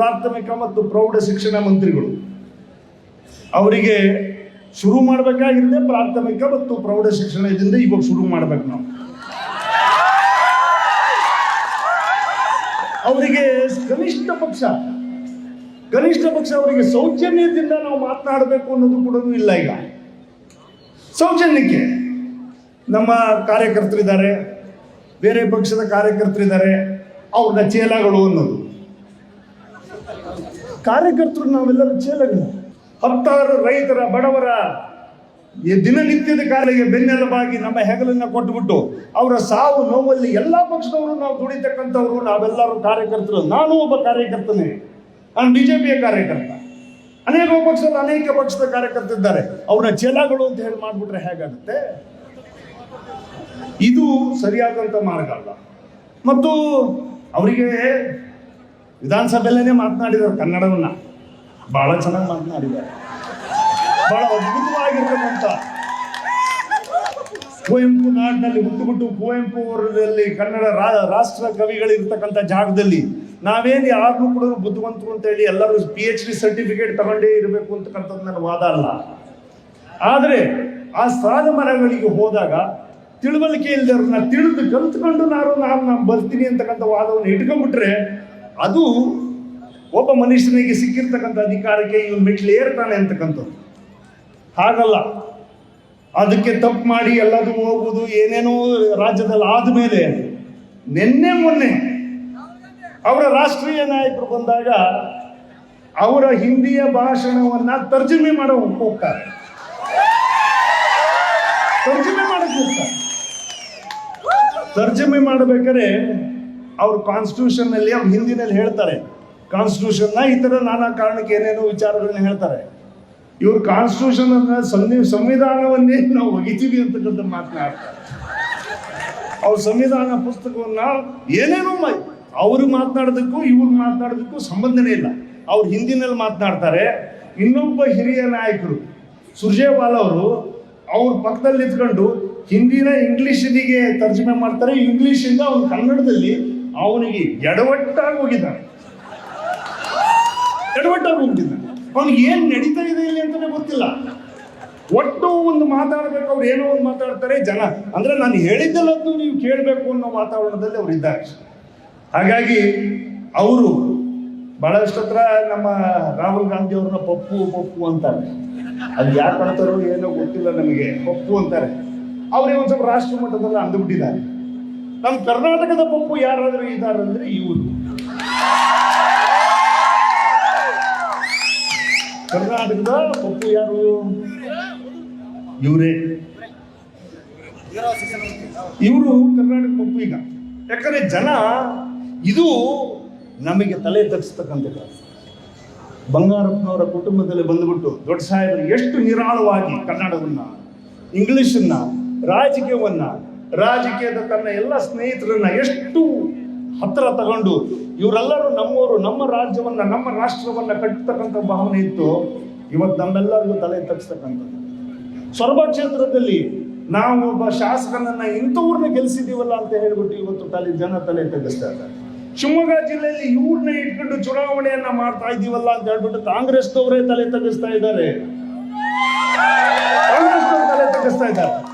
ಪ್ರಾಥಮಿಕ ಮತ್ತು ಪ್ರೌಢ ಶಿಕ್ಷಣ ಮಂತ್ರಿಗಳು. ಅವರಿಗೆ ಶುರು ಮಾಡಬೇಕಾಗಿದ್ದೆ ಪ್ರಾಥಮಿಕ ಮತ್ತು ಪ್ರೌಢ ಶಿಕ್ಷಣದಿಂದ ಇವಾಗ ಶುರು ಮಾಡ್ಬೇಕು ನಾವು. ಅವರಿಗೆ ಕನಿಷ್ಠ ಪಕ್ಷ ಕನಿಷ್ಠ ಪಕ್ಷ ಅವರಿಗೆ ಸೌಜನ್ಯದಿಂದ ನಾವು ಮಾತನಾಡಬೇಕು ಅನ್ನೋದು ಕೂಡ ಇಲ್ಲ ಈಗ. ಸೌಜನ್ಯಕ್ಕೆ ನಮ್ಮ ಕಾರ್ಯಕರ್ತರಿದ್ದಾರೆ, ಬೇರೆ ಪಕ್ಷದ ಕಾರ್ಯಕರ್ತರಿದ್ದಾರೆ ಅವ್ರನ್ನ ಚೇಲಗಳು ಅನ್ನೋದು. ಕಾರ್ಯಕರ್ತರು ನಾವೆಲ್ಲರೂ ಚೇಲಗಳು ಹತ್ತಾರು ರೈತರ ಬಡವರ ಈ ದಿನನಿತ್ಯದ ಕಾಲಿಗೆ ಬೆನ್ನೆಲುಬಾಗಿ ನಮ್ಮ ಹೆಗಲನ್ನ ಕೊಟ್ಟುಬಿಟ್ಟು ಅವರ ಸಾವು ನೋವಲ್ಲಿ ಎಲ್ಲ ಪಕ್ಷದವರು ನಾವು ದುಡಿತಕ್ಕಂಥವ್ರು, ನಾವೆಲ್ಲರೂ ಕಾರ್ಯಕರ್ತರು. ನಾನು ಒಬ್ಬ ಕಾರ್ಯಕರ್ತನೇ. ನಾನು ಬಿಜೆಪಿಯ ಕಾರ್ಯಕರ್ತ. ಅನೇಕ ಪಕ್ಷದ ಅನೇಕ ಪಕ್ಷದ ಕಾರ್ಯಕರ್ತರಿದ್ದಾರೆ. ಅವರ ಚೇಲಗಳು ಅಂತ ಹೇಳಿ ಮಾಡಿಬಿಟ್ರೆ ಹೇಗಾಗುತ್ತೆ? ಇದು ಸರಿಯಾದಂಥ ಮಾರ್ಗ ಅಲ್ಲ. ಮತ್ತು ಅವರಿಗೆ ವಿಧಾನಸಭೆಯಲ್ಲೇ ಮಾತನಾಡಿದ್ದಾರೆ ಕನ್ನಡವನ್ನ. ಬಹಳ ಚೆನ್ನಾಗಿ ಮಾತನಾಡಿದ್ದಾರೆ. ಬಹಳ ಅದ್ಭುತವಾಗಿರ್ತಕ್ಕಂಥ ಕುವೆಂಪು ನಾಡಿನಲ್ಲಿ ಹುಟ್ಟುಬಿಟ್ಟು ಕುವೆಂಪು ಅವರಲ್ಲಿ ಕನ್ನಡ ರಾಷ್ಟ್ರ ಕವಿಗಳಿರ್ತಕ್ಕಂಥ ಜಾಗದಲ್ಲಿ ನಾವೇನು ಯಾರನ್ನೂ ಕೂಡ ಬುದ್ಧಿವಂತರು ಅಂತ ಹೇಳಿ ಎಲ್ಲರೂ ಪಿ ಎಚ್ ಡಿ ಸರ್ಟಿಫಿಕೇಟ್ ತಗೊಂಡೇ ಇರಬೇಕು ಅಂತಕ್ಕಂಥದ್ದು ನನ್ನ ವಾದ ಅಲ್ಲ. ಆದರೆ ಆ ಸಾಲ ಮರಗಳಿಗೆ ಹೋದಾಗ ತಿಳುವಳಿಕೆ ಇಲ್ದವ್ರನ್ನ ತಿಳಿದು ಕಲ್ತ್ಕೊಂಡು ನಾನು ನಾನು ನಾನು ಬರ್ತೀನಿ ಅಂತಕ್ಕಂಥ ವಾದವನ್ನು ಇಟ್ಕೊಂಡ್ಬಿಟ್ರೆ ಅದು ಒಬ್ಬ ಮನುಷ್ಯನಿಗೆ ಸಿಕ್ಕಿರ್ತಕ್ಕಂಥ ಅಧಿಕಾರಕ್ಕೆ ಇವನು ಮೆಟ್ಲು ಏರ್ತಾನೆ ಅಂತಕ್ಕಂಥದ್ದು. ಹಾಗಲ್ಲ. ಅದಕ್ಕೆ ತಪ್ಪು ಮಾಡಿ ಎಲ್ಲದೂ ಹೋಗುವುದು ಏನೇನೋ ರಾಜ್ಯದಲ್ಲಿ ಆದಮೇಲೆ ನಿನ್ನೆ ಮೊನ್ನೆ ಅವರ ರಾಷ್ಟ್ರೀಯ ನಾಯಕರು ಬಂದಾಗ ಅವರ ಹಿಂದಿಯ ಭಾಷಣವನ್ನ ತರ್ಜುಮೆ ಮಾಡೋ ಹೋಗ್ತಾರೆ. ತರ್ಜುಮೆ ಮಾಡಕ್ಕೆ ಹೋಗ್ತಾರೆ. ತರ್ಜುಮೆ ಮಾಡಬೇಕಾದ್ರೆ ಅವ್ರ ಕಾನ್ಸ್ಟಿಟ್ಯೂಷನ್ನಲ್ಲಿ ಅವ್ರು ಹಿಂದಿನಲ್ಲಿ ಹೇಳ್ತಾರೆ. ಕಾನ್ಸ್ಟಿಟ್ಯೂಷನ್ನ ಈ ಥರ ನಾನಾ ಕಾರಣಕ್ಕೆ ಏನೇನೋ ವಿಚಾರಗಳನ್ನ ಹೇಳ್ತಾರೆ. ಇವರು ಕಾನ್ಸ್ಟಿಟ್ಯೂಷನ್ ಅಂದ್ರೆ ಸಂವಿ, ಸಂವಿಧಾನವನ್ನೇ ನಾವು ಒಗಿತೀವಿ ಅಂತಕ್ಕಂಥ ಮಾತನಾಡ್ತಾರೆ ಅವ್ರ ಸಂವಿಧಾನ ಪುಸ್ತಕವನ್ನ ಏನೇನೋ ಅವ್ರು ಮಾತನಾಡೋದಕ್ಕೂ ಇವ್ರು ಮಾತನಾಡೋದಕ್ಕೂ ಸಂಬಂಧನೇ ಇಲ್ಲ. ಅವ್ರು ಹಿಂದಿನಲ್ಲಿ ಮಾತನಾಡ್ತಾರೆ. ಇನ್ನೊಬ್ಬ ಹಿರಿಯ ನಾಯಕರು ಸುರ್ಜೇವಾಲ ಅವರು ಅವ್ರ ಪಕ್ಕದಲ್ಲಿ ನಿಂತ್ಕೊಂಡು ಹಿಂದಿನ ಇಂಗ್ಲಿಷಿಗೆ ತರ್ಜುಮೆ ಮಾಡ್ತಾರೆ. ಇಂಗ್ಲಿಷಿಂದ ಅವ್ರು ಕನ್ನಡದಲ್ಲಿ ಅವನಿಗೆ ಎಡವಟ್ಟಾಗಿ ಹೋಗಿದ್ದಾನೆ. ಎಡವಟ್ಟಾಗಿ ಹೋಗಿದ್ದಾನೆ ಅವನಿಗೆ ಏನ್ ನಡೀತಾ ಇದೆ ಇಲ್ಲಿ ಅಂತಾನೆ ಗೊತ್ತಿಲ್ಲ. ಒಟ್ಟು ಒಂದು ಮಾತಾಡ್ಬೇಕು, ಅವ್ರು ಏನೋ ಒಂದು ಮಾತಾಡ್ತಾರೆ ಜನ. ಅಂದ್ರೆ ನಾನು ಹೇಳಿದ್ದಲ್ಲದ್ದು ನೀವು ಕೇಳಬೇಕು ಅನ್ನೋ ವಾತಾವರಣದಲ್ಲಿ ಅವ್ರು ಇದ್ದಾರೆ. ಹಾಗಾಗಿ ಅವರು ಬಹಳಷ್ಟು ಹತ್ರ ನಮ್ಮ ರಾಹುಲ್ ಗಾಂಧಿ ಅವ್ರನ್ನ ಪಪ್ಪು ಪಪ್ಪು ಅಂತಾರೆ. ಅದು ಯಾಕೆ ಅಂತಾರೋ ಏನೋ ಗೊತ್ತಿಲ್ಲ ನಮಗೆ, ಪಪ್ಪು ಅಂತಾರೆ. ಅವ್ರಿಗೆ ಒಂದು ಸ್ವಲ್ಪ ರಾಷ್ಟ್ರ ಮಟ್ಟದಲ್ಲಿ ಅಂದುಬಿಟ್ಟಿದ್ದಾರೆ. ನಮ್ಮ ಕರ್ನಾಟಕದ ಪಪ್ಪು ಯಾರಾದರೂ ಇದ್ದಾರೆ ಅಂದ್ರೆ ಇವರು. ಕರ್ನಾಟಕದ ಪಪ್ಪು ಯಾರು? ಇವರೇ. ಇವರು ಕರ್ನಾಟಕ ಪಪ್ಪು ಈಗ. ಯಾಕಂದರೆ ಜನ ಇದು ನಮಗೆ ತಲೆ ತಗ್ಸ್ತಕ್ಕಂಥ ಬಂಗಾರಪ್ಪನವರ ಕುಟುಂಬದಲ್ಲಿ ಬಂದುಬಿಟ್ಟು ದೊಡ್ಡ ಸಾಹೇಬರು ಎಷ್ಟು ನಿರಾಳವಾಗಿ ಕನ್ನಡವನ್ನು ಇಂಗ್ಲಿಷನ್ನ ರಾಜಕೀಯವನ್ನ ರಾಜಕೀಯದ ತನ್ನ ಎಲ್ಲ ಸ್ನೇಹಿತರನ್ನ ಎಷ್ಟು ಹತ್ತಿರ ತಗೊಂಡು ಇವರೆಲ್ಲರೂ ನಮ್ಮವರು ನಮ್ಮ ರಾಜ್ಯವನ್ನ, ನಮ್ಮ ರಾಷ್ಟ್ರವನ್ನ ಕಟ್ಟತಕ್ಕಂಥ ಭಾವನೆ ಇತ್ತು. ಇವತ್ತು ನಮ್ಮೆಲ್ಲರಿಗೂ ತಲೆ ತಗ್ಸ್ತಕ್ಕಂಥದ್ದು. ಸೊರಬ ಕ್ಷೇತ್ರದಲ್ಲಿ ನಾವು ಒಬ್ಬ ಶಾಸಕನನ್ನ ಇಂಥವ್ರನ್ನ ಗೆಲ್ಸಿದೀವಲ್ಲ ಅಂತ ಹೇಳ್ಬಿಟ್ಟು ಇವತ್ತು ತಲೆ, ಜನ ತಲೆ ತಗ್ಗಿಸ್ತಾ ಇದ್ದಾರೆ. ಶಿವಮೊಗ್ಗ ಜಿಲ್ಲೆಯಲ್ಲಿ ಇವ್ರನ್ನ ಇಟ್ಕೊಂಡು ಚುನಾವಣೆಯನ್ನ ಮಾಡ್ತಾ ಇದೀವಲ್ಲ ಅಂತ ಹೇಳ್ಬಿಟ್ಟು ಕಾಂಗ್ರೆಸ್ನವರೇ ತಲೆ ತಗ್ಗಿಸ್ತಾ ಇದ್ದಾರೆ. ಕಾಂಗ್ರೆಸ್ನವ್ರು ತಲೆ ತಗ್ಗಿಸ್ತಾ ಇದ್ದಾರೆ.